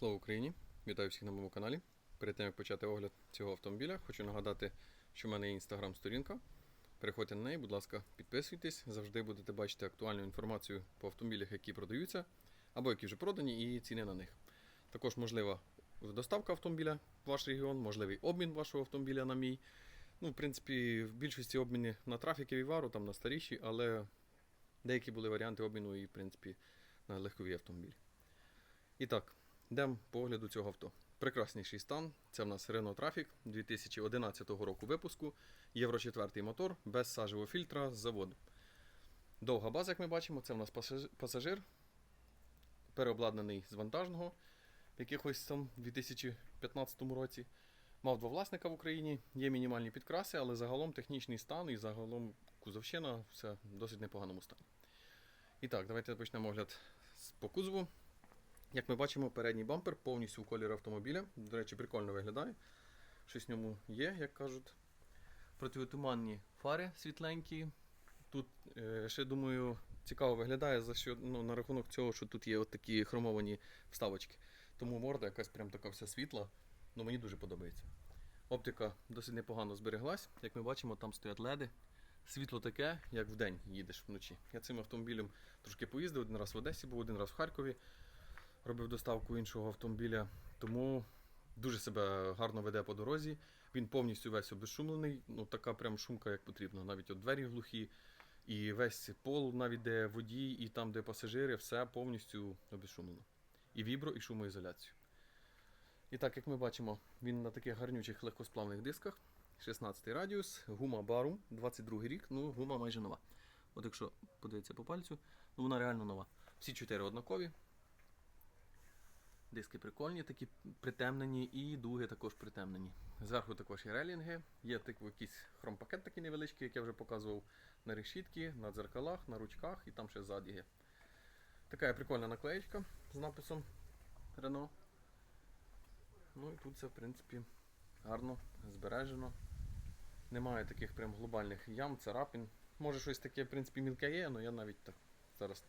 Слава Україні! Вітаю всіх на моєму каналі. Перед тим як почати огляд цього автомобіля, хочу нагадати, що в мене є інстаграм-сторінка. Переходьте на неї, будь ласка, підписуйтесь. Завжди будете бачити актуальну інформацію по автомобілях, які продаються, або які вже продані, і ціни на них. Також можлива доставка автомобіля в ваш регіон, можливий обмін вашого автомобіля на мій. Ну, в принципі, в більшості обміни на трафіки Вівару, там на старіші, але деякі були варіанти обміну і, в принципі, на легкові автомобілі. І так, Йдемо по огляду цього авто. Прекрасніший стан. Це в нас Renault Trafic 2011 року випуску. Євро 4 мотор без сажевого фільтра з заводу. Довга база, як ми бачимо, це в нас пасажир, переобладнаний з вантажного в якихось там 2015 році. Мав два власника в Україні, є мінімальні підкраси, але загалом технічний стан і загалом кузовщина все в досить непоганому стані. І так, давайте почнемо огляд з- по кузову. Як ми бачимо, передній бампер повністю у колір автомобіля. До речі, прикольно виглядає. Щось в ньому є, як кажуть. Противотуманні фари світленькі. Тут е, ще думаю, цікаво виглядає за що, ну, на рахунок цього, що тут є от такі хромовані вставочки. Тому морда якась прям така вся світла. Ну, мені дуже подобається. Оптика досить непогано збереглась. Як ми бачимо, там стоять леди. Світло таке, як вдень їдеш вночі. Я цим автомобілем трошки поїздив, один раз в Одесі був, один раз в Харкові робив доставку іншого автомобіля, тому дуже себе гарно веде по дорозі. Він повністю весь обезшумлений, ну така прям шумка, як потрібно. Навіть от двері глухі, і весь пол, навіть де водій, і там, де пасажири, все повністю обезшумлено. І вібро, і шумоізоляцію. І так, як ми бачимо, він на таких гарнючих легкосплавних дисках. 16 радіус, гума Barum, 22 рік, ну гума майже нова. От якщо подивитися по пальцю, ну вона реально нова. Всі чотири однакові, Диски прикольні, такі притемнені, і дуги також притемнені. Зверху також є релінги, є типу, якийсь хромпакет такий невеличкий, як я вже показував на решітки, на дзеркалах, на ручках і там ще ззаді є. Така прикольна наклеєчка з написом Renault. Ну і тут все, в принципі, гарно збережено. Немає таких прям глобальних ям, царапин. Може щось таке, в принципі, мілке є, але я навіть так зараз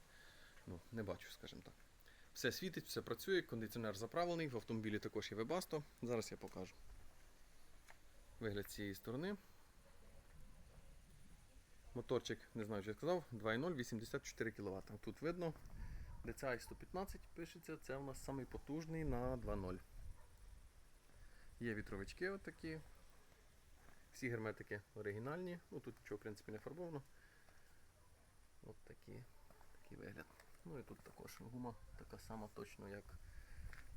ну, не бачу, скажімо так. Все світить, все працює, кондиціонер заправлений, в автомобілі також є Webasto. Зараз я покажу. Вигляд цієї сторони. Моторчик, не знаю, що я сказав, 2.0, 84 кВт. Тут видно, DCI 115 пишеться, це у нас самий потужний на 2.0. Є вітровички отакі. Всі герметики оригінальні. Ну тут нічого, в принципі, не фарбовано. От такі, такий вигляд. Ну і тут також гума така сама точно, як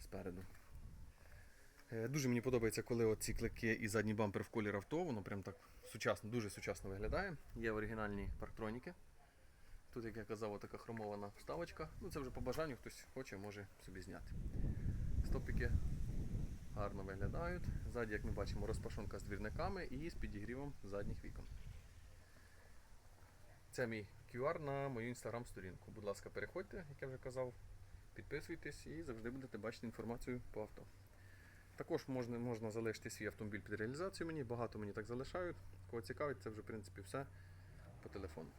спереду. Е, Дуже мені подобається, коли ці клики і задній бампер в колір авто, воно прям так сучасно, дуже сучасно виглядає. Є оригінальні парктроніки. Тут, як я казав, така хромована вставочка. Ну це вже по бажанню, хтось хоче, може собі зняти. Стопіки гарно виглядають. Ззаді, як ми бачимо, розпашонка з двірниками і з підігрівом задніх вікон. Це мій QR на мою інстаграм-сторінку. Будь ласка, переходьте, як я вже казав, підписуйтесь і завжди будете бачити інформацію по авто. Також можна, можна залишити свій автомобіль під реалізацію мені, багато мені так залишають. Кого цікавить, це вже в принципі все по телефону.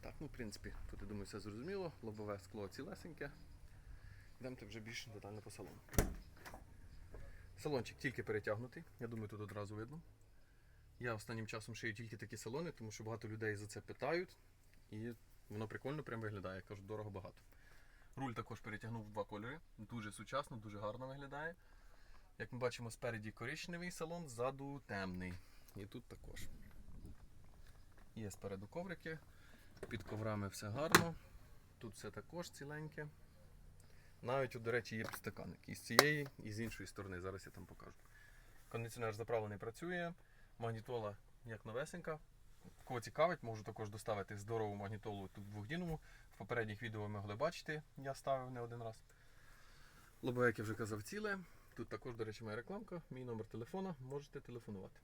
Так, ну в принципі, тут я думаю, все зрозуміло. Лобове скло цілесеньке. Йдемте вже більш детально по салону. Салончик тільки перетягнутий, я думаю, тут одразу видно. Я останнім часом шию тільки такі салони, тому що багато людей за це питають. І воно прикольно прям виглядає, я кажу, дорого багато. Руль також перетягнув в два кольори. Дуже сучасно, дуже гарно виглядає. Як ми бачимо, спереді коричневий салон, ззаду темний. І тут також. Є спереду коврики, під коврами все гарно. Тут все також ціленьке. Навіть, до речі, є підстаканник і з цієї, і з іншої сторони. Зараз я там покажу. Кондиціонер заправлений працює, магнітола як новесенька. Кого цікавить, можу також доставити здорову магнітолу тут двохдінному. В попередніх відео ви могли бачити, я ставив не один раз. Лобове, як я вже казав, ціле. Тут також, до речі, моя рекламка, мій номер телефона, можете телефонувати.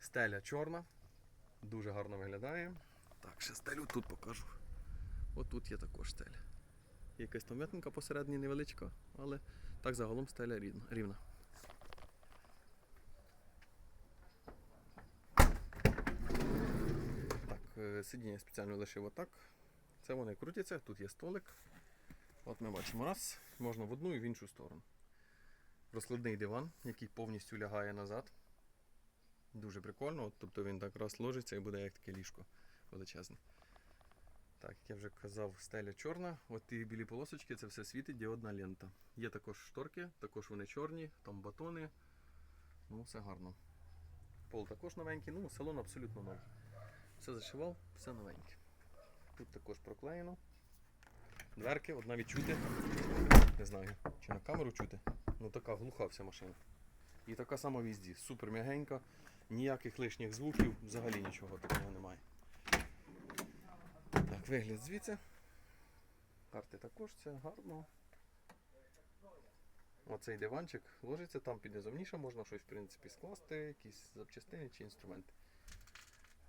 Стеля чорна, дуже гарно виглядає. Так, ще стелю тут покажу. Отут є також стеля. Якась там в'ятинка посередині невеличка, але так загалом стеля рівна. рівна. Так, е, сидіння спеціально лишив отак. Це вони крутяться, тут є столик. От ми бачимо раз, можна в одну і в іншу сторону. Розкладний диван, який повністю лягає назад. Дуже прикольно, от, тобто він так раз ложиться і буде як таке ліжко величезне. Так, як я вже казав, стеля чорна. От ті білі полосочки, це все світить, діодна лента. Є також шторки, також вони чорні, там батони. Ну, все гарно. Пол також новенький, ну, салон абсолютно новий. Все зашивав, все новеньке. Тут також проклеєно. Дверки, одна відчути. Не знаю, чи на камеру чути. Ну така глуха вся машина. І така сама в їзді. Супер м'ягенька, ніяких лишніх звуків, взагалі нічого такого немає. Так, вигляд звідси. Карти також це гарно. Оцей диванчик ложиться там під низом ніша, можна щось в принципі скласти, якісь запчастини чи інструменти.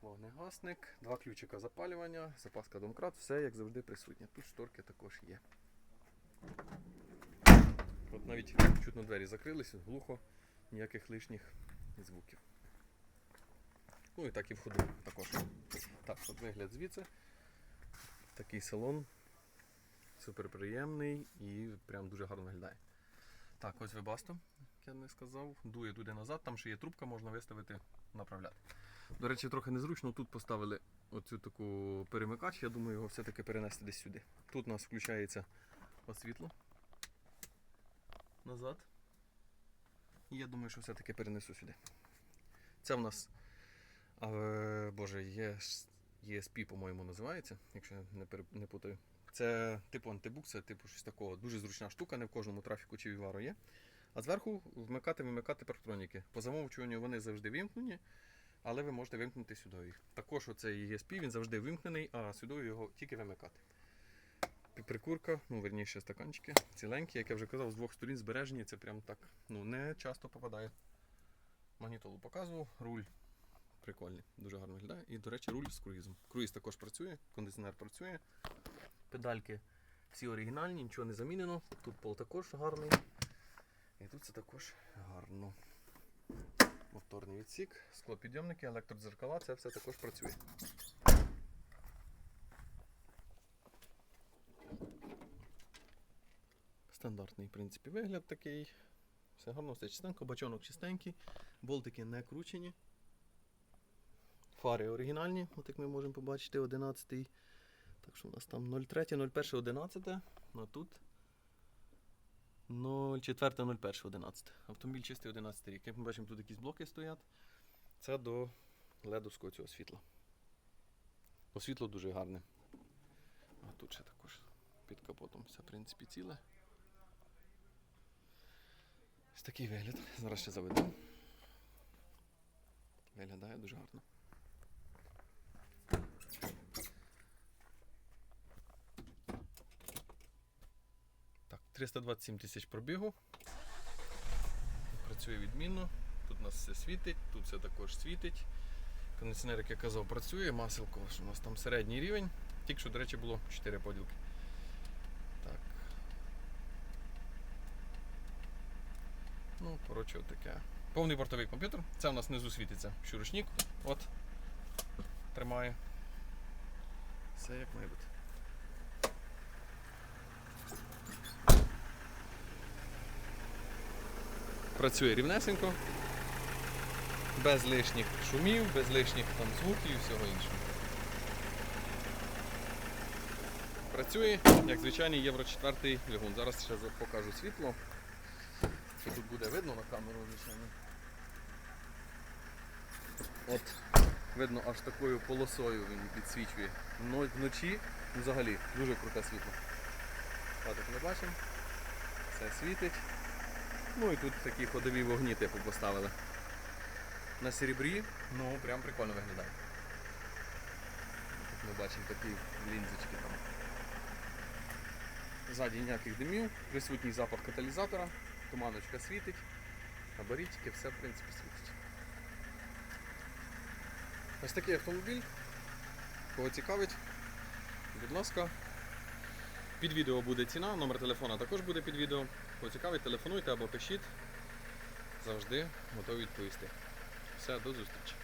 Вогнегасник, два ключика запалювання, запаска домкрат, все як завжди присутнє. Тут шторки також є. От навіть чутно двері закрилися, глухо, ніяких лишніх звуків. Ну і так і в ходу також. Так, от вигляд звідси. Такий салон. Супер приємний і прям дуже гарно виглядає. Так, ось вебасто, як я не сказав. Дує туди назад, там ще є трубка, можна виставити, направляти. До речі, трохи незручно. Тут поставили оцю таку перемикач, я думаю, його все-таки перенести десь сюди. Тут у нас включається освітло назад. І я думаю, що все-таки перенесу сюди. Це в нас е, боже, ESP, по-моєму, називається, якщо я не, пере- не путаю. Це типу антибук, це типу щось такого. Дуже зручна штука, не в кожному трафіку чи вівару є. А зверху вмикати, вимикати парктроніки. По замовчуванню вони завжди вимкнені, але ви можете вимкнути сюди. Також оцей ESP він завжди вимкнений, а сюди його тільки вимикати. Прикурка, ну верніше стаканчики, ціленькі, як я вже казав, з двох сторін збережені, це прям так ну, не часто попадає. Магнітолу показував, руль прикольний, дуже гарно виглядає. І, до речі, руль з круїзом. Круїз також працює, кондиціонер працює. Педальки всі оригінальні, нічого не замінено. Тут пол також гарний. І тут це також гарно. Моторний відсік, склопідйомники, електродзеркала, це все також працює. Стандартний, в принципі, вигляд такий. Все гарно, все чистенько, бачонок чистенький, болтики не кручені. Фари оригінальні, от як ми можемо побачити, 11. Так що у нас там 03, 01, 11, а тут 04, 01, 11. Автомобіль чистий 11 рік. Як ми бачимо, тут якісь блоки стоять. Це до ледовського цього світла. Бо світло дуже гарне. А тут ще також під капотом все, в принципі, ціле. Ось такий вигляд. Зараз ще заведу. Виглядає дуже гарно. 327 тисяч пробігу. Працює відмінно. Тут у нас все світить, тут все також світить. Кондиціонер, як я казав, працює, маселко, у нас там середній рівень. Тільки що, до речі, було 4 поділки. Так. Ну, коротше, таке. Повний бортовий комп'ютер. Це у нас внизу світиться щурочник. От. Тримає. Все як має бути. Працює рівнесенько. Без лишніх шумів, без лишніх там звуків і всього іншого. Працює, як звичайний Євро 4 двигун. Зараз ще покажу світло. Що тут буде видно на камеру, звичайно. От, видно, аж такою полосою він підсвічує. Вночі взагалі дуже круте світло. Так, ми бачимо, все світить. Ну і тут такі ходові вогні типу поставили. На серебрі, ну прям прикольно виглядає. Тут ми бачимо такі лінзочки там. Ззаді ніяких димів, присутній запах каталізатора, туманочка світить, габаритики, все в принципі світить. Ось такий автомобіль. Кого цікавить, будь ласка. Під відео буде ціна, номер телефона також буде під відео. Кого цікавить, телефонуйте або пишіть. Завжди готові відповісти. Все, до зустрічі.